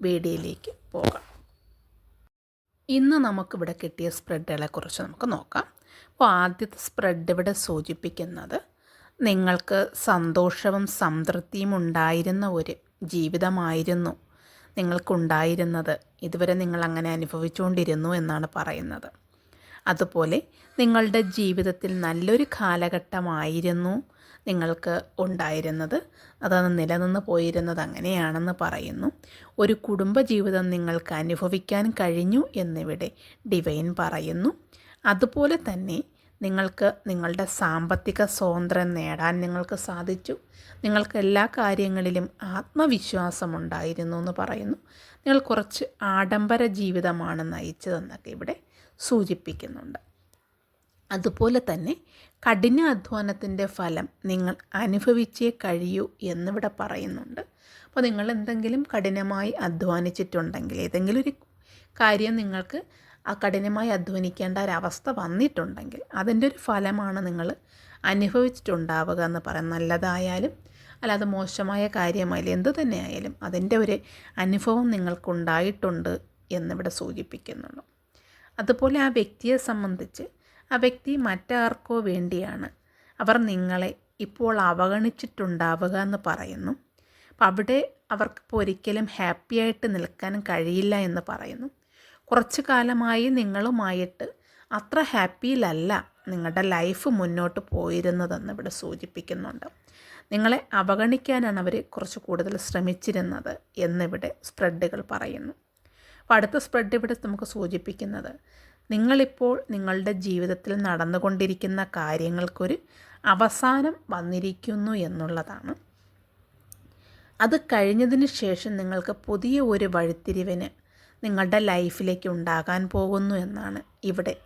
വീഡിയോയിലേക്ക് പോകാം. ഇന്ന് നമുക്കിവിടെ കിട്ടിയ സ്പ്രെഡുകളെ കുറിച്ച് നമുക്ക് നോക്കാം. അപ്പോൾ ആദ്യത്തെ സ്പ്രെഡ് ഇവിടെ സൂചിപ്പിക്കുന്നത് നിങ്ങൾക്ക് സന്തോഷവും സംതൃപ്തിയും ഉണ്ടായിരുന്ന ഒരു ജീവിതമായിരുന്നു നിങ്ങൾക്കുണ്ടായിരുന്നത്. ഇതുവരെ നിങ്ങൾ അങ്ങനെ അനുഭവിച്ചുകൊണ്ടിരുന്നു എന്നാണ് പറയുന്നത്. അതുപോലെ നിങ്ങളുടെ ജീവിതത്തിൽ നല്ലൊരു കാലഘട്ടമായിരുന്നു. നിങ്ങൾക്ക് ഉണ്ടായിരുന്നത്. അതാണ് നിലനിന്ന് പോയിരുന്നത് അങ്ങനെയാണെന്ന് പറയുന്നു. ഒരു കുടുംബജീവിതം നിങ്ങൾക്ക് അനുഭവിക്കാൻ കഴിഞ്ഞു എന്നിവിടെ ഡിവൈൻ പറയുന്നു. അതുപോലെ തന്നെ നിങ്ങൾക്ക് നിങ്ങളുടെ സാമ്പത്തിക സ്വാതന്ത്ര്യം നേടാൻ നിങ്ങൾക്ക് സാധിച്ചു. നിങ്ങൾക്ക് എല്ലാ കാര്യങ്ങളിലും ആത്മവിശ്വാസം ഉണ്ടായിരുന്നു എന്ന് പറയുന്നു. നിങ്ങൾ കുറച്ച് ആഡംബര ജീവിതമാണ് നയിച്ചതെന്നൊക്കെ ഇവിടെ സൂചിപ്പിക്കുന്നുണ്ട്. അതുപോലെ തന്നെ കഠിന അധ്വാനത്തിന്റെ ഫലം നിങ്ങൾ അനുഭവിച്ചേ കഴിയൂ എന്നിവിടെ പറയുന്നുണ്ട്. അപ്പോൾ നിങ്ങൾ എന്തെങ്കിലും കഠിനമായി അധ്വാനിച്ചിട്ടുണ്ടെങ്കിൽ ഏതെങ്കിലും ഒരു കാര്യം നിങ്ങൾക്ക് ആ കഠിനമായി അധ്വാനിക്കേണ്ട ഒരവസ്ഥ വന്നിട്ടുണ്ടെങ്കിൽ അതിന്റെ ഒരു ഫലമാണ് നിങ്ങൾ അനുഭവിച്ചിട്ടുണ്ടാവുക എന്ന് പറയാം. നല്ലതായാലും അല്ലാതെ മോശമായ കാര്യമായാലും എന്തു തന്നെ ആയാലും അതിന്റെ ഒരു അനുഭവം നിങ്ങൾക്കുണ്ടായിട്ടുണ്ട് എന്നിവിടെ സൂചിപ്പിക്കുന്നുണ്ട്. അതുപോലെ ആ വ്യക്തിയെ സംബന്ധിച്ച് ആ വ്യക്തി മറ്റാർക്കോ വേണ്ടിയാണ്. അവർ നിങ്ങളെ ഇപ്പോൾ അവഗണിച്ചിട്ടുണ്ടാവുക എന്ന് പറയുന്നു. അപ്പം അവിടെ അവർക്ക് ഒരിക്കലും ഹാപ്പിയായിട്ട് നിൽക്കാൻ കഴിയില്ല എന്ന് പറയുന്നു. കുറച്ച് കാലമായി നിങ്ങളുമായിട്ട് അത്ര ഹാപ്പിയിലല്ല നിങ്ങളുടെ ലൈഫ് മുന്നോട്ട് പോയിരുന്നതെന്ന് ഇവിടെ സൂചിപ്പിക്കുന്നുണ്ട്. നിങ്ങളെ അവഗണിക്കാനാണ് അവർ കുറച്ച് കൂടുതൽ ശ്രമിച്ചിരുന്നത് എന്നിവിടെ സ്പ്രെഡുകൾ പറയുന്നു. അപ്പോൾ അടുത്ത സ്പ്രെഡ് ഇവിടെ നമുക്ക് സൂചിപ്പിക്കുന്നത് നിങ്ങളിപ്പോൾ നിങ്ങളുടെ ജീവിതത്തിൽ നടന്നുകൊണ്ടിരിക്കുന്ന കാര്യങ്ങൾക്കൊരു അവസാനം വന്നിരിക്കുന്നു എന്നുള്ളതാണ്. അത് കഴിഞ്ഞതിന് ശേഷം നിങ്ങൾക്ക് പുതിയ ഒരു വഴിത്തിരിവിന് നിങ്ങളുടെ ലൈഫിലേക്ക് ഉണ്ടാകാൻ പോകുന്നു എന്നാണ് ഇവിടെ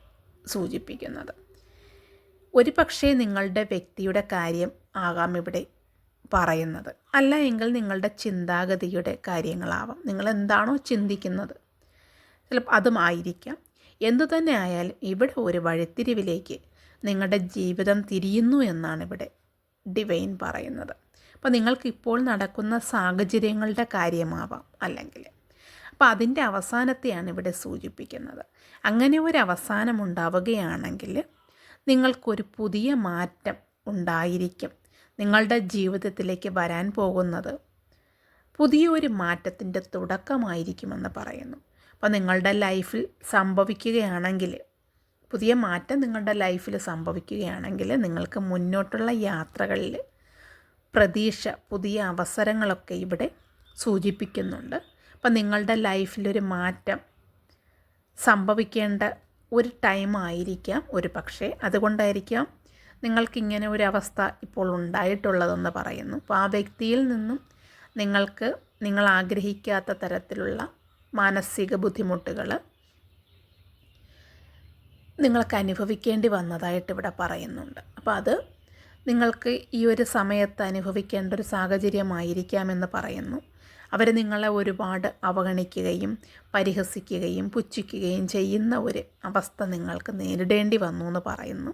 സൂചിപ്പിക്കുന്നത്. ഒരു പക്ഷേ നിങ്ങളുടെ വ്യക്തിയുടെ കാര്യം ആകാം ഇവിടെ പറയുന്നത്. അല്ല എങ്കിൽ നിങ്ങളുടെ ചിന്താഗതിയുടെ കാര്യങ്ങളാവാം. നിങ്ങൾ എന്താണോ ചിന്തിക്കുന്നത്. ചിലപ്പോൾ അതുമായിരിക്കാം എന്തു തന്നെ ആയാലും ഇവിടെ ഒരു വഴിത്തിരിവിലേക്ക് നിങ്ങളുടെ ജീവിതം തിരിയുന്നു എന്നാണ് ഇവിടെ ഡിവൈൻ പറയുന്നത്. അപ്പോൾ നിങ്ങൾക്ക് ഇപ്പോൾ നടക്കുന്ന സാഹചര്യങ്ങളുടെ കാര്യമാവാം അല്ലെങ്കിൽ. അപ്പോൾ അതിന്റെ അവസാനത്തെയാണ് ഇവിടെ സൂചിപ്പിക്കുന്നത്. അങ്ങനെ ഒരു അവസാനം ഉണ്ടാവുകയാണെങ്കിൽ നിങ്ങൾക്കൊരു പുതിയ മാറ്റം ഉണ്ടായിരിക്കും. നിങ്ങളുടെ ജീവിതത്തിലേക്ക് വരാൻ പോകുന്നത് പുതിയൊരു മാറ്റത്തിന്റെ തുടക്കമായിരിക്കുമെന്ന് പറയുന്നു. അപ്പോൾ നിങ്ങളുടെ ലൈഫിൽ സംഭവിക്കുകയാണെങ്കിൽ പുതിയ മാറ്റം നിങ്ങളുടെ ലൈഫിൽ സംഭവിക്കുകയാണെങ്കിൽ നിങ്ങൾക്ക് മുന്നോട്ടുള്ള യാത്രകളിൽ പ്രതീക്ഷ പുതിയ അവസരങ്ങളൊക്കെ ഇവിടെ സൂചിപ്പിക്കുന്നുണ്ട്. അപ്പം നിങ്ങളുടെ ലൈഫിലൊരു മാറ്റം സംഭവിക്കേണ്ട ഒരു ടൈം ആയിരിക്കാം ഒരു പക്ഷേ അതുകൊണ്ടായിരിക്കാം നിങ്ങൾക്കിങ്ങനെ ഒരു അവസ്ഥ ഇപ്പോൾ ഉണ്ടായിട്ടുള്ളതെന്ന് പറയുന്നു. അപ്പോൾ ആ വ്യക്തിയിൽ നിന്നും നിങ്ങൾക്ക് നിങ്ങൾ ആഗ്രഹിക്കാത്ത തരത്തിലുള്ള മാനസിക ബുദ്ധിമുട്ടുകൾ നിങ്ങൾക്ക് അനുഭവിക്കേണ്ടി വന്നതായിട്ട് ഇവിടെ പറയുന്നുണ്ട്. അപ്പോൾ അത് നിങ്ങൾക്ക് ഈ ഒരു സമയത്ത് അനുഭവിക്കേണ്ട ഒരു സാഹചര്യമായിരിക്കാമെന്ന് പറയുന്നു. അവർ നിങ്ങളെ ഒരുപാട് അവഗണിക്കുകയും പരിഹസിക്കുകയും പുച്ഛിക്കുകയും ചെയ്യുന്ന ഒരു അവസ്ഥ നിങ്ങൾക്ക് നേരിടേണ്ടി വന്നു എന്ന് പറയുന്നു.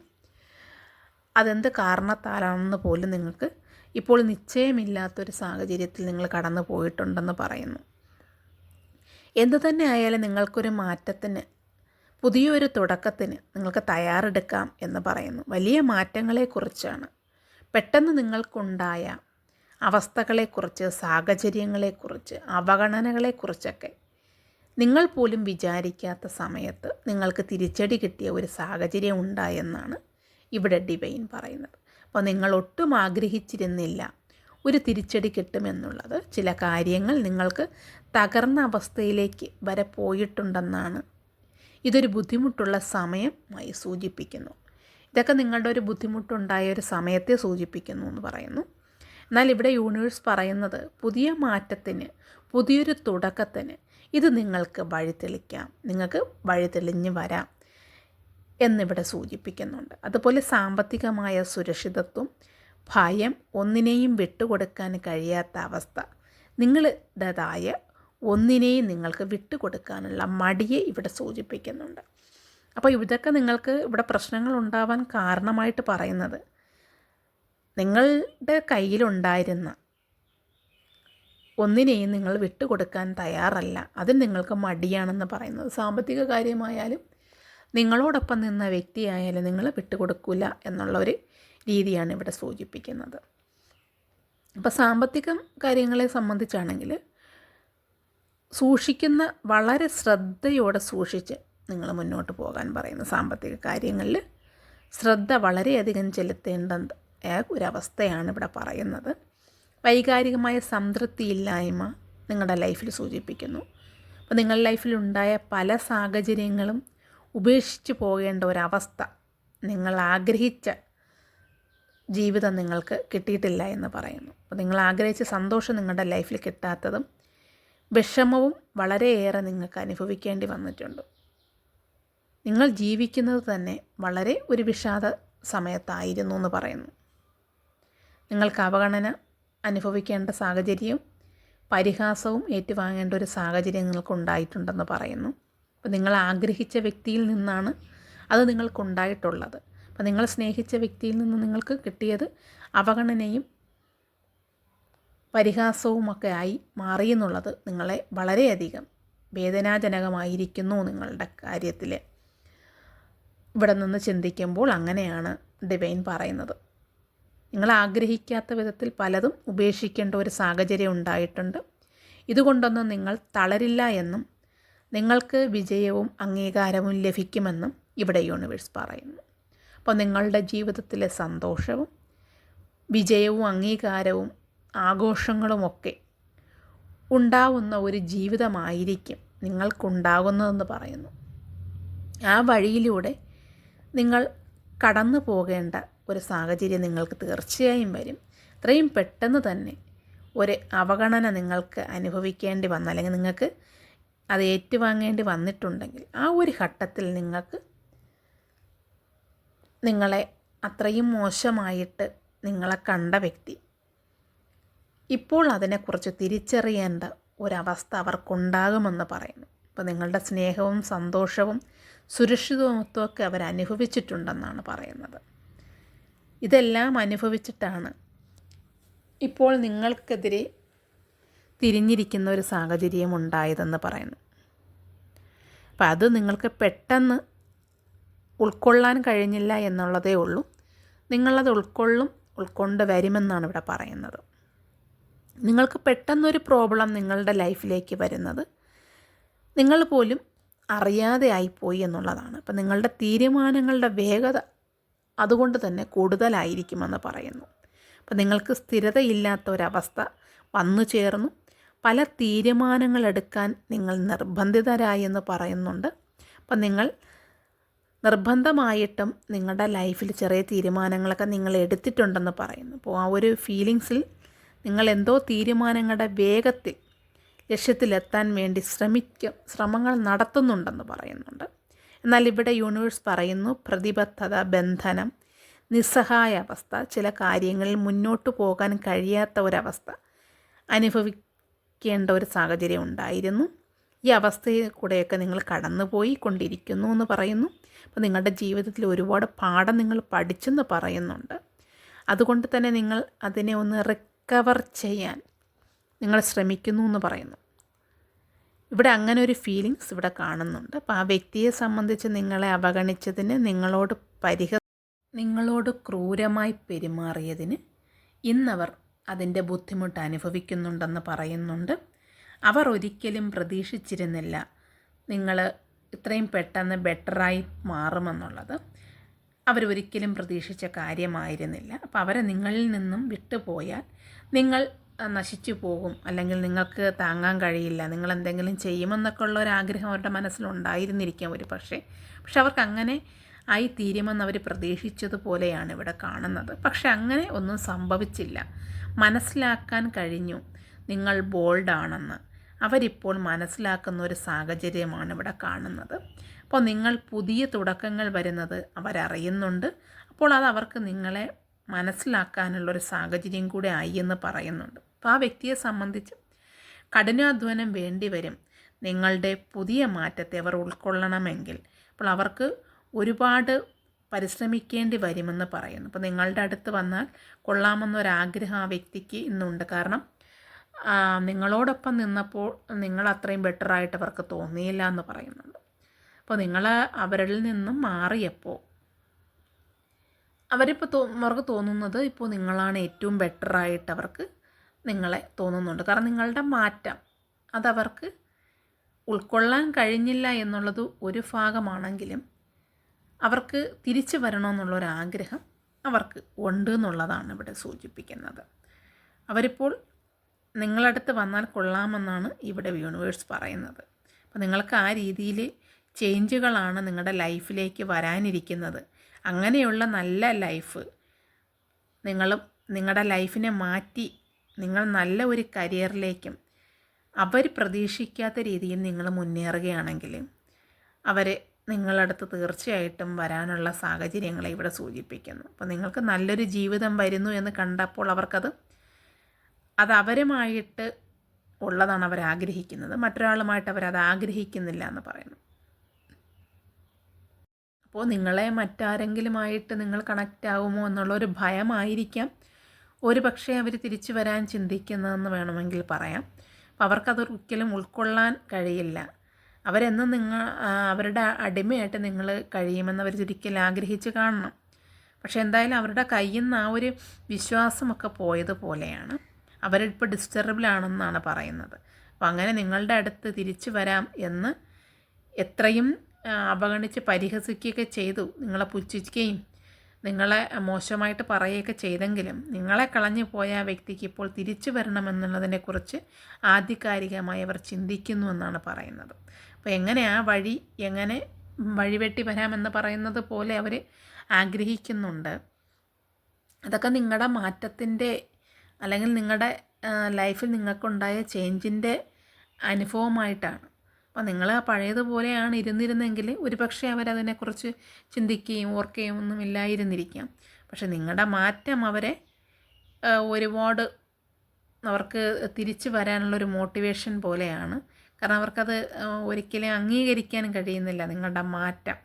അതെന്ത് കാരണത്താലാണെന്ന് പോലും നിങ്ങൾക്ക് ഇപ്പോൾ നിശ്ചയമില്ലാത്തൊരു സാഹചര്യത്തിൽ നിങ്ങൾ കടന്നു പോയിട്ടുണ്ടെന്ന് പറയുന്നു. എന്തു തന്നെ ആയാലും നിങ്ങൾക്കൊരു മാറ്റത്തിന് പുതിയൊരു തുടക്കത്തിന് നിങ്ങൾക്ക് തയ്യാറെടുക്കാം എന്ന് പറയുന്നു. വലിയ മാറ്റങ്ങളെക്കുറിച്ചാണ്. പെട്ടെന്ന് നിങ്ങൾക്കുണ്ടായ അവസ്ഥകളെക്കുറിച്ച് സാഹചര്യങ്ങളെക്കുറിച്ച് അവഗണനകളെക്കുറിച്ചൊക്കെ നിങ്ങൾ പോലും വിചാരിക്കാത്ത സമയത്ത് നിങ്ങൾക്ക് തിരിച്ചടി കിട്ടിയ ഒരു സാഹചര്യം ഉണ്ടായെന്നാണ് ഇവിടെ ഡിവൈൻ പറയുന്നത്. അപ്പോൾ നിങ്ങൾ ഒട്ടും ആഗ്രഹിച്ചിരുന്നില്ല ഒരു തിരിച്ചടി കിട്ടുമെന്നുള്ളത് ചില കാര്യങ്ങൾ നിങ്ങൾക്ക് തകർന്ന അവസ്ഥയിലേക്ക് വരെ പോയിട്ടുണ്ടെന്നാണ്. ഇതൊരു ബുദ്ധിമുട്ടുള്ള സമയമായി സൂചിപ്പിക്കുന്നു. ഇതൊക്കെ നിങ്ങളുടെ ഒരു ബുദ്ധിമുട്ടുണ്ടായ ഒരു സമയത്തെ സൂചിപ്പിക്കുന്നു എന്ന് പറയുന്നു. എന്നാൽ ഇവിടെ യൂണിവേഴ്സ് പറയുന്നത് പുതിയ മാറ്റത്തിന് പുതിയൊരു തുടക്കത്തിന് ഇത് നിങ്ങൾക്ക് വഴിതെളിക്കാം. നിങ്ങൾക്ക് വഴിതെളിഞ്ഞ് വരാം എന്നിവിടെ സൂചിപ്പിക്കുന്നുണ്ട്. അതുപോലെ സാമ്പത്തികമായ സുരക്ഷിതത്വം ഭയം ഒന്നിനെയും വിട്ടുകൊടുക്കാൻ കഴിയാത്ത അവസ്ഥ. നിങ്ങളുടേതായ ഒന്നിനെയും നിങ്ങൾക്ക് വിട്ടുകൊടുക്കാനുള്ള മടിയെ ഇവിടെ സൂചിപ്പിക്കുന്നുണ്ട്. അപ്പോൾ ഇതൊക്കെ നിങ്ങൾക്ക് ഇവിടെ പ്രശ്നങ്ങൾ ഉണ്ടാവാൻ കാരണമായിട്ട് പറയുന്നത് നിങ്ങളുടെ കയ്യിലുണ്ടായിരുന്ന ഒന്നിനെയും നിങ്ങൾ വിട്ടുകൊടുക്കാൻ തയ്യാറല്ല. അതിന് നിങ്ങൾക്ക് മടിയാണെന്ന് പറയുന്നത്. സാമ്പത്തിക കാര്യമായാലും നിങ്ങളോടൊപ്പം നിന്ന വ്യക്തിയായാലും നിങ്ങൾ വിട്ടുകൊടുക്കില്ല എന്നുള്ള ഒരു രീതിയാണ് ഇവിടെ സൂചിപ്പിക്കുന്നത്. അപ്പോൾ സാമ്പത്തിക കാര്യങ്ങളെ സംബന്ധിച്ചാണെങ്കിൽ സൂക്ഷിക്കുന്ന വളരെ ശ്രദ്ധയോടെ സൂക്ഷിച്ച് നിങ്ങൾ മുന്നോട്ട് പോകാൻ പറയുന്ന സാമ്പത്തിക കാര്യങ്ങളിൽ ശ്രദ്ധ വളരെയധികം ചെലുത്തേണ്ട ഒരവസ്ഥയാണ് ഇവിടെ പറയുന്നത്. വൈകാരികമായ സംതൃപ്തിയില്ലായ്മ നിങ്ങളുടെ ലൈഫിൽ സൂചിപ്പിക്കുന്നു. അപ്പോൾ നിങ്ങളുടെ ലൈഫിലുണ്ടായ പല സാഹചര്യങ്ങളും ഉപേക്ഷിച്ച് പോകേണ്ട ഒരവസ്ഥ നിങ്ങൾ ആഗ്രഹിച്ച ജീവിതം നിങ്ങൾക്ക് കിട്ടിയിട്ടില്ല എന്ന് പറയുന്നു. അപ്പോൾ നിങ്ങൾ ആഗ്രഹിച്ച സന്തോഷം നിങ്ങളുടെ ലൈഫിൽ കിട്ടാത്തതും വിഷമവും വളരെയേറെ നിങ്ങൾക്ക് അനുഭവിക്കേണ്ടി വന്നിട്ടുണ്ട്. നിങ്ങൾ ജീവിക്കുന്നത് തന്നെ വളരെ ഒരു വിഷാദ സമയത്തായിരുന്നു എന്ന് പറയുന്നു. നിങ്ങൾക്ക് അവഗണന അനുഭവിക്കേണ്ട സാഹചര്യവും പരിഹാസവും ഏറ്റുവാങ്ങേണ്ട ഒരു സാഹചര്യം നിങ്ങൾക്കുണ്ടായിട്ടുണ്ടെന്ന് പറയുന്നു. അപ്പോൾ നിങ്ങൾ ആഗ്രഹിച്ച വ്യക്തിയിൽ നിന്നാണ് അത് നിങ്ങൾക്കുണ്ടായിട്ടുള്ളത്. അപ്പോൾ നിങ്ങൾ സ്നേഹിച്ച വ്യക്തിയിൽ നിന്ന് നിങ്ങൾക്ക് കിട്ടിയത് അവഗണനയും പരിഹാസവുമൊക്കെ ആയി മാറിയെന്നുള്ളത് നിങ്ങളെ വളരെയധികം വേദനാജനകമായിരിക്കുന്നു നിങ്ങളുടെ കാര്യത്തിൽ. ഇവിടെ നിന്ന് ചിന്തിക്കുമ്പോൾ അങ്ങനെയാണ് ഡിവൈൻ പറയുന്നത്. നിങ്ങൾ ആഗ്രഹിക്കാത്ത വിധത്തിൽ പലതും ഉപേക്ഷിക്കേണ്ട ഒരു സാഹചര്യം ഉണ്ടായിട്ടുണ്ട്. ഇതുകൊണ്ടൊന്നും നിങ്ങൾ തളരില്ല എന്നും നിങ്ങൾക്ക് വിജയവും അംഗീകാരവും ലഭിക്കുമെന്നും ഇവിടെ യൂണിവേഴ്സ് പറയുന്നു. അപ്പോൾ നിങ്ങളുടെ ജീവിതത്തിലെ സന്തോഷവും വിജയവും അംഗീകാരവും ആഘോഷങ്ങളുമൊക്കെ ഉണ്ടാവുന്ന ഒരു ജീവിതമായിരിക്കും നിങ്ങൾക്കുണ്ടാകുന്നതെന്ന് പറയുന്നു. ആ വഴിയിലൂടെ നിങ്ങൾ കടന്നു പോകേണ്ട ഒരു സാഹചര്യം നിങ്ങൾക്ക് തീർച്ചയായും വരും. അത്രയും പെട്ടെന്ന് തന്നെ ഒരു അവഗണന നിങ്ങൾക്ക് അനുഭവിക്കേണ്ടി വന്ന അല്ലെങ്കിൽ നിങ്ങൾക്ക് അത് ഏറ്റുവാങ്ങേണ്ടി വന്നിട്ടുണ്ടെങ്കിൽ ആ ഒരു ഘട്ടത്തിൽ നിങ്ങൾക്ക് നിങ്ങളെ അത്രയും മോശമായിട്ട് നിങ്ങളെ കണ്ട വ്യക്തി. ഇപ്പോൾ അതിനെക്കുറിച്ച് തിരിച്ചറിയേണ്ട ഒരവസ്ഥ അവർക്കുണ്ടാകുമെന്ന് പറയുന്നു. അപ്പോൾ നിങ്ങളുടെ സ്നേഹവും സന്തോഷവും സുരക്ഷിതത്വമൊക്കെ അവർ അനുഭവിച്ചിട്ടുണ്ടെന്നാണ് പറയുന്നത്. ഇതെല്ലാം അനുഭവിച്ചിട്ടാണ് ഇപ്പോൾ നിങ്ങൾക്കെതിരെ തിരിഞ്ഞിരിക്കുന്ന ഒരു സാഹചര്യം ഉണ്ടായതെന്ന് പറയുന്നു. അപ്പം അത് നിങ്ങൾക്ക് പെട്ടെന്ന് ഉൾക്കൊള്ളാൻ കഴിഞ്ഞില്ല എന്നുള്ളതേ ഉള്ളൂ. നിങ്ങളത് ഉൾക്കൊള്ളും ഉൾക്കൊണ്ട് വരുമെന്നാണ് ഇവിടെ പറയുന്നത്. നിങ്ങൾക്ക് പെട്ടെന്നൊരു പ്രോബ്ലം നിങ്ങളുടെ ലൈഫിലേക്ക് വരുന്നത് നിങ്ങൾ പോലും അറിയാതെ ആയിപ്പോയി എന്നുള്ളതാണ്. അപ്പം നിങ്ങളുടെ തീരുമാനങ്ങളുടെ വേഗത അതുകൊണ്ട് തന്നെ കൂടുതലായിരിക്കുമെന്ന് പറയുന്നു. അപ്പം നിങ്ങൾക്ക് സ്ഥിരതയില്ലാത്ത ഒരവസ്ഥ വന്നു ചേർന്നു. പല തീരുമാനങ്ങൾ എടുക്കാൻ നിങ്ങൾ നിർബന്ധിതരായി എന്ന് പറയുന്നുണ്ട്. അപ്പം നിങ്ങൾ നിർബന്ധമായിട്ടും നിങ്ങളുടെ ലൈഫിൽ ചെറിയ തീരുമാനങ്ങളൊക്കെ നിങ്ങൾ എടുത്തിട്ടുണ്ടെന്ന് പറയുന്നു. അപ്പോൾ ആ ഒരു ഫീലിങ്സിൽ നിങ്ങൾ എന്തോ തീരുമാനങ്ങളുടെ വേഗത്തിൽ ലക്ഷ്യത്തിലെത്താൻ വേണ്ടി ശ്രമിക്ക ശ്രമങ്ങൾ നടത്തുന്നുണ്ടെന്ന് പറയുന്നുണ്ട്. എന്നാൽ ഇവിടെ യൂണിവേഴ്സ് പറയുന്നു പ്രതിബദ്ധത ബന്ധനം നിസ്സഹായ അവസ്ഥ ചില കാര്യങ്ങളിൽ മുന്നോട്ട് പോകാൻ കഴിയാത്ത ഒരവസ്ഥ അനുഭവിക്കേണ്ട ഒരു സാഹചര്യം ഉണ്ടായിരുന്നു. ഈ അവസ്ഥയിൽ കൂടെയൊക്കെ നിങ്ങൾ കടന്നുപോയി കൊണ്ടിരിക്കുന്നു എന്ന് പറയുന്നു. അപ്പോൾ നിങ്ങളുടെ ജീവിതത്തിൽ ഒരുപാട് പാഠം നിങ്ങൾ പഠിച്ചെന്ന് പറയുന്നുണ്ട്. അതുകൊണ്ട് തന്നെ നിങ്ങൾ അതിനെ ഒന്ന് റിക്കവർ ചെയ്യാൻ നിങ്ങൾ ശ്രമിക്കുന്നു എന്ന് പറയുന്നു. ഇവിടെ അങ്ങനെ ഒരു ഫീലിങ്സ് ഇവിടെ കാണുന്നുണ്ട്. അപ്പോൾ ആ വ്യക്തിയെ സംബന്ധിച്ച് നിങ്ങളെ അവഗണിച്ചതിന് നിങ്ങളോട് പരിഹ നിങ്ങളോട് ക്രൂരമായി പെരുമാറിയതിന് ഇന്നവർ അതിന്റെ ബുദ്ധിമുട്ട് അനുഭവിക്കുന്നുണ്ടെന്ന് പറയുന്നുണ്ട്. അവർ ഒരിക്കലും പ്രതീക്ഷിച്ചിരുന്നില്ല നിങ്ങൾ ഇത്രയും പെട്ടെന്ന് ബെറ്ററായി മാറുമെന്നുള്ളത് അവരൊരിക്കലും പ്രതീക്ഷിച്ച കാര്യമായിരുന്നില്ല. അപ്പോൾ അവരെ നിങ്ങളിൽ നിന്നും വിട്ടുപോയാൽ നിങ്ങൾ നശിച്ചു പോകും. അല്ലെങ്കിൽ നിങ്ങൾക്ക് താങ്ങാൻ കഴിയില്ല. നിങ്ങൾ എന്തെങ്കിലും ചെയ്യുമെന്നൊക്കെ ഉള്ള ഒരു ആഗ്രഹം അവരുടെ മനസ്സിലുണ്ടായിരുന്നിരിക്കാം ഒരു പക്ഷേ. പക്ഷെ അവർക്ക് അങ്ങനെ ആയി തീരുമെന്ന് അവർ പ്രതീക്ഷിച്ചതുപോലെയാണ് ഇവിടെ കാണുന്നത്. പക്ഷെ അങ്ങനെ ഒന്നും സംഭവിച്ചില്ല. മനസ്സിലാക്കാൻ കഴിഞ്ഞു. നിങ്ങൾ ബോൾഡാണെന്ന് അവരിപ്പോൾ മനസ്സിലാക്കുന്ന ഒരു സാഹചര്യമാണ് ഇവിടെ കാണുന്നത്. അപ്പോൾ നിങ്ങൾ പുതിയ തുടക്കങ്ങൾ വരുന്നത് അവരറിയുന്നുണ്ട്. അപ്പോൾ അത് അവർക്ക് നിങ്ങളെ മനസ്സിലാക്കാനുള്ളൊരു സാഹചര്യം കൂടെ ആയി എന്ന് പറയുന്നുണ്ട്. അപ്പോൾ ആ വ്യക്തിയെ സംബന്ധിച്ച് കഠിനാധ്വാനം വേണ്ടി വരും. നിങ്ങളുടെ പുതിയ മാറ്റത്തെ അവർ ഉൾക്കൊള്ളണമെങ്കിൽ. അപ്പോൾ അവർക്ക് ഒരുപാട് പരിശ്രമിക്കേണ്ടി വരുമെന്ന് പറയുന്നു. അപ്പോൾ നിങ്ങളുടെ അടുത്ത് വന്നാൽ കൊള്ളാമെന്നൊരാഗ്രഹം ആ വ്യക്തിക്ക് ഇന്നുണ്ട്. കാരണം നിങ്ങളോടൊപ്പം നിന്നപ്പോൾ നിങ്ങൾ അത്രയും ബെറ്റർ ആയിട്ട് അവർക്ക് തോന്നിയില്ല എന്ന് പറയുന്നുണ്ട്. അപ്പോൾ നിങ്ങൾ അവരിൽ നിന്നും മാറിയപ്പോൾ അവരിപ്പോൾ തോ അവർക്ക് തോന്നുന്നത് ഇപ്പോൾ നിങ്ങളാണ് ഏറ്റവും ബെറ്റർ ആയിട്ട് അവർക്ക് നിങ്ങളെ തോന്നുന്നുണ്ട്. കാരണം നിങ്ങളുടെ മാറ്റം അതവർക്ക് ഉൾക്കൊള്ളാൻ കഴിഞ്ഞില്ല എന്നുള്ളത് ഒരു ഭാഗമാണെങ്കിലും അവർക്ക് തിരിച്ചു വരണമെന്നുള്ളൊരാഗ്രഹം അവർക്ക് ഉണ്ട് എന്നുള്ളതാണ് ഇവിടെ സൂചിപ്പിക്കുന്നത്. അവരിപ്പോൾ നിങ്ങളടുത്ത് വന്നാൽ കൊള്ളാമെന്നാണ് ഇവിടെ യൂണിവേഴ്സ് പറയുന്നത്. അപ്പോൾ നിങ്ങൾക്ക് ആ രീതിയിൽ ചേഞ്ചുകളാണ് നിങ്ങളുടെ ലൈഫിലേക്ക് വരാനിരിക്കുന്നത്. അങ്ങനെയുള്ള നല്ല ലൈഫ് നിങ്ങൾ നിങ്ങളുടെ ലൈഫിനെ മാറ്റി നിങ്ങൾ നല്ല ഒരു കരിയറിലേക്കും അവർ പ്രതീക്ഷിക്കാത്ത രീതിയിൽ നിങ്ങൾ മുന്നേറുകയാണെങ്കിൽ അവർ നിങ്ങളടുത്ത് തീർച്ചയായിട്ടും വരാനുള്ള സാഹചര്യങ്ങളെ ഇവിടെ സൂചിപ്പിക്കുന്നു. അപ്പോൾ നിങ്ങൾക്ക് നല്ലൊരു ജീവിതം വരുന്നു എന്ന് കണ്ടപ്പോൾ അവർക്കത് അത് അവരുമായിട്ട് ഉള്ളതാണ് അവർ ആഗ്രഹിക്കുന്നത് മറ്റൊരാളുമായിട്ട് അവരത് ആഗ്രഹിക്കുന്നില്ല എന്ന് പറയുന്നു. അപ്പോൾ നിങ്ങളെ മറ്റാരെങ്കിലുമായിട്ട് നിങ്ങൾ കണക്റ്റ് ആകുമോ എന്നുള്ളൊരു ഭയമായിരിക്കാം. ഒരു പക്ഷേ അവർ തിരിച്ചു വരാൻ ചിന്തിക്കുന്നതെന്ന് വേണമെങ്കിൽ പറയാം. അപ്പോൾ അവർക്കത് ഒരിക്കലും ഉൾക്കൊള്ളാൻ കഴിയില്ല. അവരെന്നും നിങ്ങൾ അവരുടെ അടിമയായിട്ട് നിങ്ങൾ കഴിയുമെന്ന് അവർ ഒരിക്കലും ആഗ്രഹിച്ച് കാണണം. പക്ഷേ എന്തായാലും അവരുടെ കയ്യിൽ നിന്ന് ആ ഒരു വിശ്വാസമൊക്കെ പോയതുപോലെയാണ്. അവരിപ്പോൾ ഡിസ്റ്റർബിലാണെന്നാണ് പറയുന്നത്. അപ്പം അങ്ങനെ നിങ്ങളുടെ അടുത്ത് തിരിച്ചു വരാം എന്ന് എത്രയും അവഗണിച്ച് പരിഹസിക്കുകയൊക്കെ ചെയ്തു. നിങ്ങളെ പുച്ഛിക്കുകയും നിങ്ങളെ മോശമായിട്ട് പറയുകയൊക്കെ ചെയ്തെങ്കിലും നിങ്ങളെ കളഞ്ഞു പോയ ആ വ്യക്തിക്ക് ഇപ്പോൾ തിരിച്ചു വരണമെന്നുള്ളതിനെക്കുറിച്ച് ആധികാരികമായി അവർ ചിന്തിക്കുന്നു എന്നാണ് പറയുന്നത്. അപ്പോൾ എങ്ങനെ ആ വഴി എങ്ങനെ വഴിവെട്ടി വരാമെന്ന് പറയുന്നത് പോലെ അവർ ആഗ്രഹിക്കുന്നുണ്ട്. അതൊക്കെ നിങ്ങളുടെ മാറ്റത്തിന്റെ അല്ലെങ്കിൽ നിങ്ങളുടെ ലൈഫിൽ നിങ്ങൾക്കുണ്ടായ ചേഞ്ചിന്റെ അനുഭവമായിട്ടാണ്. അപ്പോൾ നിങ്ങൾ പഴയതുപോലെയാണ് ഇരുന്നിരുന്നെങ്കിൽ ഒരുപക്ഷെ അവരതിനെക്കുറിച്ച് ചിന്തിക്കുകയും ഓർക്കുകയും ഒന്നും ഇല്ലായിരുന്നിരിക്കാം. പക്ഷെ നിങ്ങളുടെ മാറ്റം അവരെ ഒരുപാട് അവർക്ക് തിരിച്ചു വരാനുള്ളൊരു മോട്ടിവേഷൻ പോലെയാണ്. കാരണം അവർക്കത് ഒരിക്കലും അംഗീകരിക്കാൻ കഴിയുന്നില്ല നിങ്ങളുടെ മാറ്റം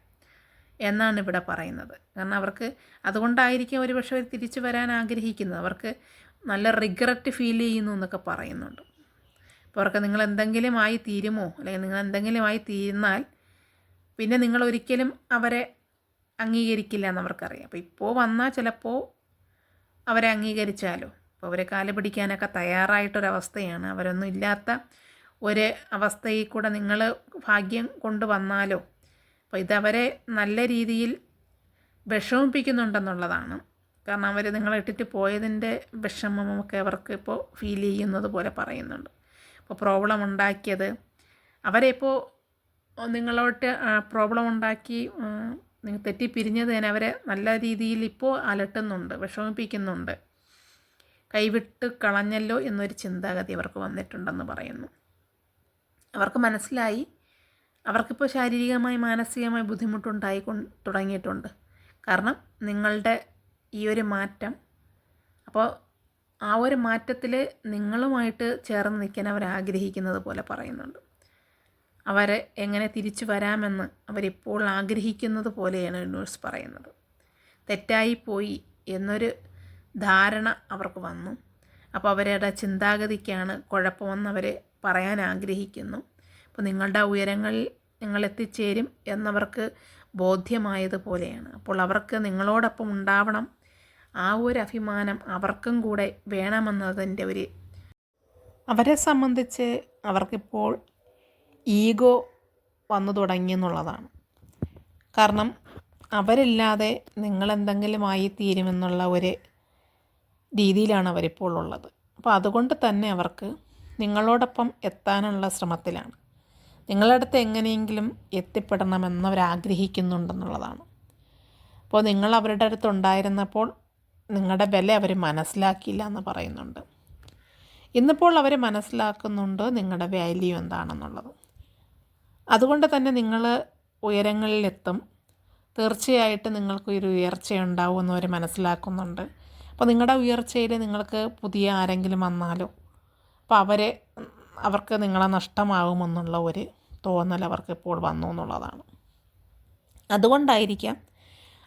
എന്നാണ് ഇവിടെ പറയുന്നത്. കാരണം അവർക്ക് അതുകൊണ്ടായിരിക്കും ഒരുപക്ഷെ അവർ തിരിച്ചു വരാൻ ആഗ്രഹിക്കുന്നത്. അവർക്ക് നല്ല റിഗ്രറ്റ് ഫീൽ ചെയ്യുന്നു എന്നൊക്കെ പറയുന്നുണ്ട്. അപ്പോൾ അവർക്ക് നിങ്ങൾ എന്തെങ്കിലും ആയി തീരുമോ? അല്ലെങ്കിൽ നിങ്ങൾ എന്തെങ്കിലും ആയി തീരുന്നാൽ പിന്നെ നിങ്ങൾ ഒരിക്കലും അവരെ അംഗീകരിക്കില്ല എന്ന് അവർക്കറിയാം അപ്പോൾ ഇപ്പോൾ വന്നാൽ ചിലപ്പോൾ അവരെ അംഗീകരിച്ചാലോ? അപ്പോൾ അവരെ കാൽ പിടിക്കാനൊക്കെ തയ്യാറായിട്ടൊരവസ്ഥയാണ്. അവരൊന്നും ഇല്ലാത്ത ഒരു അവസ്ഥയിൽ കൂടെ നിങ്ങൾ ഭാഗ്യം കൊണ്ട് വന്നാലോ? അപ്പോൾ ഇതവരെ നല്ല രീതിയിൽ വിഷമിപ്പിക്കുന്നുണ്ടെന്നുള്ളതാണ്. കാരണം അവർ നിങ്ങളെ ഇട്ടിട്ട് പോയതിന്റെ വിഷമമൊക്കെ അവർക്ക് ഇപ്പോൾ ഫീൽ ചെയ്യുന്നത് പോലെ പറയുന്നുണ്ട്. ഇപ്പോൾ പ്രോബ്ലം ഉണ്ടാക്കിയത് അവരെ ഇപ്പോൾ നിങ്ങളോട്ട് പ്രോബ്ലം ഉണ്ടാക്കി നിങ്ങൾ തെറ്റിപ്പിരിഞ്ഞത് തന്നെ അവരെ നല്ല രീതിയിൽ ഇപ്പോൾ അലട്ടുന്നുണ്ട് വിഷമിപ്പിക്കുന്നുണ്ട്. കൈവിട്ട് കളഞ്ഞല്ലോ എന്നൊരു ചിന്താഗതി അവർക്ക് വന്നിട്ടുണ്ടെന്ന് പറയുന്നു. അവർക്ക് മനസ്സിലായി അവർക്കിപ്പോൾ ശാരീരികമായി മാനസികമായി ബുദ്ധിമുട്ടുണ്ടായി തുടങ്ങിയിട്ടുണ്ട്. കാരണം നിങ്ങളുടെ ഈ ഒരു മാറ്റം. അപ്പോൾ ആ ഒരു മാറ്റത്തിൽ നിങ്ങളുമായിട്ട് ചേർന്ന് നിൽക്കാൻ അവർ ആഗ്രഹിക്കുന്നത് പോലെ പറയുന്നുണ്ട്. അവരെ എങ്ങനെ തിരിച്ചു വരാമെന്ന് അവരിപ്പോൾ ആഗ്രഹിക്കുന്നത് പോലെയാണ് യൂണിവേഴ്സ് പറയുന്നത്. തെറ്റായിപ്പോയി എന്നൊരു ധാരണ അവർക്ക് വന്നു. അപ്പോൾ അവരുടെ ചിന്താഗതിക്കാണ് കുഴപ്പമെന്ന് അവർ പറയാൻ ആഗ്രഹിക്കുന്നു. അപ്പോൾ നിങ്ങളുടെ ഉയരങ്ങളിൽ നിങ്ങൾ എത്തിച്ചേരും എന്നവർക്ക് ബോധ്യമായതുപോലെയാണ് അപ്പോൾ അവർക്ക് നിങ്ങളോടൊപ്പം ഉണ്ടാവണം. ആ ഒരു അഭിമാനം അവർക്കും കൂടെ വേണമെന്നതിന്റെ ഒരു അവരെ സംബന്ധിച്ച് അവർക്കിപ്പോൾ ഈഗോ വന്നു തുടങ്ങി എന്നുള്ളതാണ്. കാരണം അവരില്ലാതെ നിങ്ങളെന്തെങ്കിലും ആയി തീരുമെന്നുള്ള ഒരു രീതിയിലാണ് അവരിപ്പോൾ ഉള്ളത്. അപ്പോൾ അതുകൊണ്ട് തന്നെ അവർക്ക് നിങ്ങളോടൊപ്പം എത്താനുള്ള ശ്രമത്തിലാണ്. നിങ്ങളടുത്ത് എങ്ങനെയെങ്കിലും എത്തിപ്പെടണമെന്ന് അവർ ആഗ്രഹിക്കുന്നുണ്ടെന്നുള്ളതാണ് അപ്പോൾ നിങ്ങൾ അവരുടെ അടുത്തുണ്ടായിരുന്നപ്പോൾ നിങ്ങളുടെ വില അവർ മനസ്സിലാക്കിയില്ല എന്ന് പറയുന്നുണ്ട്. ഇന്നിപ്പോൾ അവർ മനസ്സിലാക്കുന്നുണ്ട് നിങ്ങളുടെ വാല്യൂ എന്താണെന്നുള്ളത്. അതുകൊണ്ട് തന്നെ നിങ്ങൾ ഉയരങ്ങളിലെത്തും. തീർച്ചയായിട്ടും നിങ്ങൾക്ക് ഒരു ഉയർച്ച ഉയർച്ചയുണ്ടാവുമെന്ന് അവർ മനസ്സിലാക്കുന്നുണ്ട്. അപ്പോൾ നിങ്ങളുടെ ഉയർച്ചയിൽ നിങ്ങൾക്ക് പുതിയ ആരെങ്കിലും വന്നാലോ? അപ്പോൾ അവരെ അവർക്ക് നിങ്ങളെ നഷ്ടമാകുമെന്നുള്ള ഒരു തോന്നൽ അവർക്ക് ഇപ്പോൾ വന്നു എന്നുള്ളതാണ്. അതുകൊണ്ടായിരിക്കാം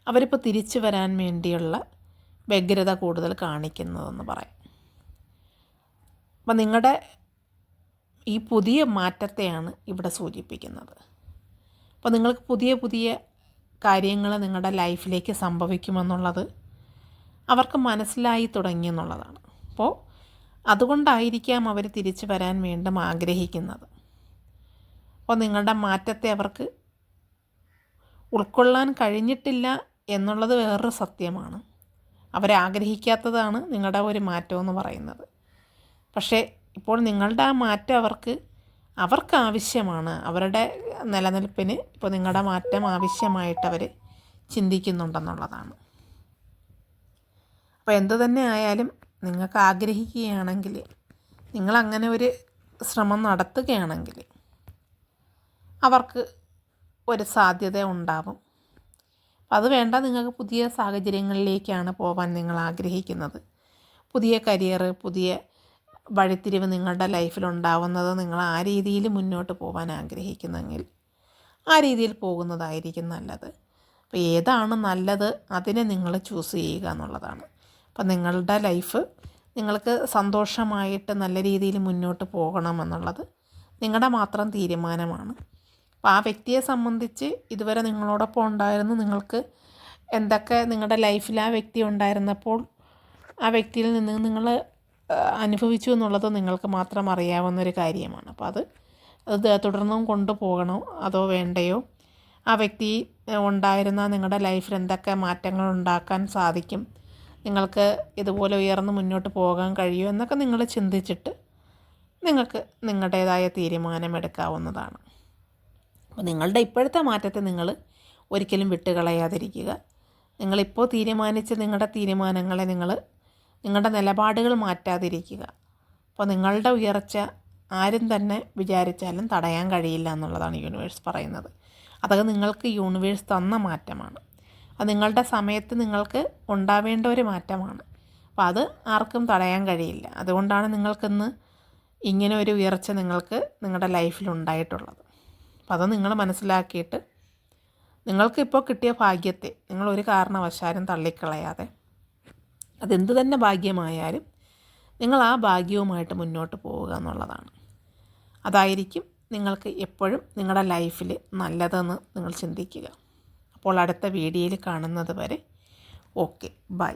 അവരിപ്പോൾ തിരിച്ചു വരാൻ വേണ്ടിയുള്ള വ്യഗ്രത കൂടുതൽ കാണിക്കുന്നതെന്ന് പറയും. അപ്പം നിങ്ങളുടെ ഈ പുതിയ മാറ്റത്തെയാണ് ഇവിടെ സൂചിപ്പിക്കുന്നത്. അപ്പോൾ നിങ്ങൾക്ക് പുതിയ പുതിയ കാര്യങ്ങൾ നിങ്ങളുടെ ലൈഫിലേക്ക് സംഭവിക്കുമെന്നുള്ളത് അവർക്ക് മനസ്സിലായി തുടങ്ങി എന്നുള്ളതാണ്. അപ്പോൾ അതുകൊണ്ടായിരിക്കാം അവർ തിരിച്ചു വരാൻ വീണ്ടും ആഗ്രഹിക്കുന്നത്. അപ്പോൾ നിങ്ങളുടെ മാറ്റത്തെ അവർക്ക് ഉൾക്കൊള്ളാൻ കഴിഞ്ഞിട്ടില്ല എന്നുള്ളത് വേറൊരു സത്യമാണ്. അവരാഗ്രഹിക്കാത്തതാണ് നിങ്ങളുടെ ഒരു മാറ്റം എന്ന് പറയുന്നത്. പക്ഷേ ഇപ്പോൾ നിങ്ങളുടെ ആ മാറ്റം അവർക്ക് അവർക്ക് ആവശ്യമാണ്. അവരുടെ നിലനിൽപ്പിന് ഇപ്പോൾ നിങ്ങളുടെ മാറ്റം ആവശ്യമായിട്ട് അവർ ചിന്തിക്കുന്നുണ്ടെന്നുള്ളതാണ്. അപ്പോൾ എന്തു തന്നെ ആയാലും നിങ്ങൾക്ക് ആഗ്രഹിക്കുകയാണെങ്കിൽ നിങ്ങളങ്ങനെ ഒരു ശ്രമം നടത്തുകയാണെങ്കിൽ അവർക്ക് ഒരു സാധ്യത ഉണ്ടാവും. അത് വേണ്ട നിങ്ങൾക്ക് പുതിയ സാഹചര്യങ്ങളിലേക്കാണ് പോകാൻ നിങ്ങൾ ആഗ്രഹിക്കുന്നത്. പുതിയ കരിയർ പുതിയ വഴിത്തിരിവ് നിങ്ങളുടെ ലൈഫിൽ ഉണ്ടാവുന്നത് നിങ്ങൾ ആ രീതിയിൽ മുന്നോട്ട് പോകാൻ ആഗ്രഹിക്കുന്നെങ്കിൽ ആ രീതിയിൽ പോകുന്നതായിരിക്കും നല്ലത്. അപ്പോൾ ഏതാണ് നല്ലത് അതിനെ നിങ്ങൾ ചൂസ് ചെയ്യുക എന്നുള്ളതാണ്. അപ്പം നിങ്ങളുടെ ലൈഫ് നിങ്ങൾക്ക് സന്തോഷമായിട്ട് നല്ല രീതിയിൽ മുന്നോട്ട് പോകണം എന്നുള്ളത് നിങ്ങളുടെ മാത്രം തീരുമാനമാണ്. അപ്പോൾ ആ വ്യക്തിയെ സംബന്ധിച്ച് ഇതുവരെ നിങ്ങളോടൊപ്പം ഉണ്ടായിരുന്നു. നിങ്ങൾക്ക് എന്തൊക്കെ നിങ്ങളുടെ ലൈഫിൽ ആ വ്യക്തി ഉണ്ടായിരുന്നപ്പോൾ ആ വ്യക്തിയിൽ നിന്ന് നിങ്ങൾ അനുഭവിച്ചു എന്നുള്ളത് നിങ്ങൾക്ക് മാത്രം അറിയാവുന്ന ഒരു കാര്യമാണ്. അപ്പോൾ അത് അത് തുടർന്നും കൊണ്ടുപോകണോ അതോ വേണ്ടയോ? ആ വ്യക്തി ഉണ്ടായിരുന്ന നിങ്ങളുടെ ലൈഫിൽ എന്തൊക്കെ മാറ്റങ്ങൾ ഉണ്ടാക്കാൻ സാധിക്കും? നിങ്ങൾക്ക് ഇതുപോലെ ഉയർന്ന് മുന്നോട്ട് പോകാൻ കഴിയുമോ എന്നൊക്കെ നിങ്ങൾ ചിന്തിച്ചിട്ട് നിങ്ങൾക്ക് നിങ്ങളുടേതായ തീരുമാനമെടുക്കാവുന്നതാണ്. അപ്പോൾ നിങ്ങളുടെ ഇപ്പോഴത്തെ മാറ്റത്തെ നിങ്ങൾ ഒരിക്കലും വിട്ടുകളയാതിരിക്കുക. നിങ്ങളിപ്പോൾ തീരുമാനിച്ച നിങ്ങളുടെ തീരുമാനങ്ങളെ നിങ്ങൾ നിങ്ങളുടെ നിലപാടുകൾ മാറ്റാതിരിക്കുക. അപ്പോൾ നിങ്ങളുടെ ഉയർച്ച ആരും തന്നെ വിചാരിച്ചാലും തടയാൻ കഴിയില്ല എന്നുള്ളതാണ് യൂണിവേഴ്സ് പറയുന്നത്. അതൊക്കെ നിങ്ങൾക്ക് യൂണിവേഴ്സ് തന്ന മാറ്റമാണ്. അത് നിങ്ങളുടെ സമയത്ത് നിങ്ങൾക്ക് ഉണ്ടാവേണ്ട ഒരു മാറ്റമാണ്. അപ്പോൾ അത് ആർക്കും തടയാൻ കഴിയില്ല. അതുകൊണ്ടാണ് നിങ്ങൾക്കിന്ന് ഇങ്ങനെ ഒരു ഉയർച്ച നിങ്ങൾക്ക് നിങ്ങളുടെ ലൈഫിൽ ഉണ്ടായിട്ടുള്ളത്. അപ്പോൾ അത് നിങ്ങൾ മനസ്സിലാക്കിയിട്ട് നിങ്ങൾക്കിപ്പോൾ കിട്ടിയ ഭാഗ്യത്തെ നിങ്ങൾ ഒരു കാരണവശാലും തള്ളിക്കളയാതെ അതെന്ത് തന്നെ ഭാഗ്യമായാലും നിങ്ങൾ ആ ഭാഗ്യവുമായിട്ട് മുന്നോട്ട് പോവുക എന്നുള്ളതാണ്. അതായിരിക്കും നിങ്ങൾക്ക് എപ്പോഴും നിങ്ങളുടെ ലൈഫിൽ നല്ലതെന്ന് നിങ്ങൾ ചിന്തിക്കുക. അപ്പോൾ അടുത്ത വീഡിയോയിൽ കാണുന്നത് വരെ ഓക്കെ ബൈ.